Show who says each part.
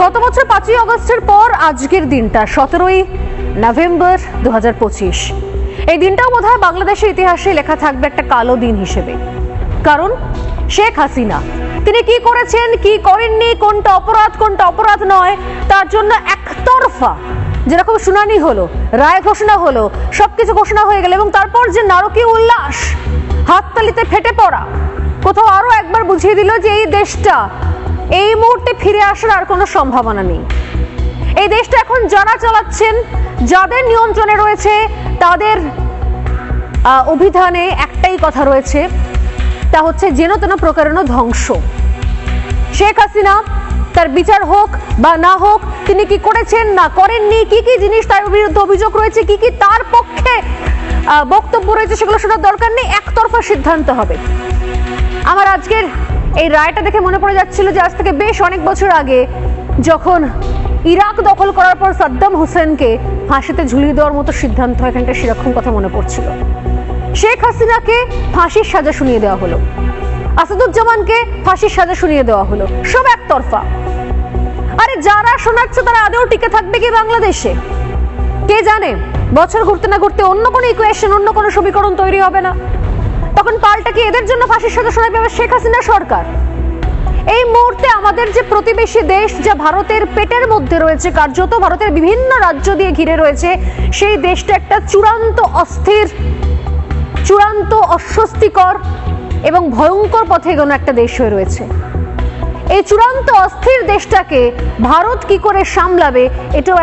Speaker 1: গত বছর পাঁচই অগস্টের পর আজকের দিনটা, সতেরোই নভেম্বর দু হাজার পঁচিশ। এই দিনটাও বোধ হয় বাংলাদেশের ইতিহাসে লেখা থাকবে একটা কালো দিন হিসেবে। কারণ, শেখ হাসিনা, তিনি কি করেছেন, কি করেননি, কোনটা অপরাধ কোনটা অপরাধ নয়, তার জন্য একতরফা যেরকম শুনানি হলো, রায় ঘোষণা হলো, সবকিছু ঘোষণা হয়ে গেল এবং তারপর যে নারকীয় উল্লাস, হাততালিতে ফেটে পড়া, কোথাও আরও একবার বুঝিয়ে দিল যে এই দেশটা এই মুহূর্তে ফিরে আসার আর কোনো সম্ভাবনা নেই। এই দেশটা এখন যারা চালাচ্ছেন, যাদের নিয়ন্ত্রণে রয়েছে, তাদের অভিধানে একটাই কথা রয়েছে, তা হচ্ছে যেন তেন প্রকারণ ধ্বংস। শেখ হাসিনা, তার বিচার হোক বা না হোক, তিনি কি করেছেন, না করেননি, কি কি জিনিস তার বিরুদ্ধে অভিযোগ রয়েছে, কি কি তার পক্ষে বক্তব্য রয়েছে, সেগুলো শোনার দরকার নেই, একতরফা সিদ্ধান্ত হবে। আমার আজকের এই রায়টা দেখে মনে পড়ে যাচ্ছিল যে আজ থেকে বেশ অনেক বছর আগে যখন ইরাক দখল করার পর সাদ্দাম হোসেনকে ফাঁসিতে ঝুলিয়ে দেওয়ার মতো সিদ্ধান্ত এখানটা সেরকম কথা মনে পড়ছিল। শেখ হাসিনাকে ফাঁসির সাজা শুনিয়ে দেওয়া হলো। আসাদুজ্জামানকে ফাঁসির সাজা শুনিয়ে দেওয়া হলো। সব একতরফা। আরে যারা শোনাচ্ছে তারা আদৌ টিকে থাকবে কি বাংলাদেশে? কে জানে? বছর ঘুরতে না ঘুরতে অন্য কোনো ইকুয়েশন অন্য কোনো সমীকরণ তৈরি হবে না। তখন পাল্টা কি এদের জন্য ফাঁসির সাজা শোনাবে আবার শেখ হাসিনা সরকার? এই মুহূর্তে আমাদের যে প্রতিবেশী দেশ যা ভারতের পেটের মধ্যে রয়েছে, কার্যত ভারতের বিভিন্ন রাজ্য দিয়ে ঘিরে রয়েছে, সেই দেশটা একটা চূড়ান্ত অস্থির, চূড়ান্ত অস্বস্তিকর এবং ভয়ঙ্কর পথে এগোনো একটা দেশ হয়ে রয়েছে। এই চূড়ান্ত অস্থির দেশটাকে ভারত কি করে সামলাবে, এটাও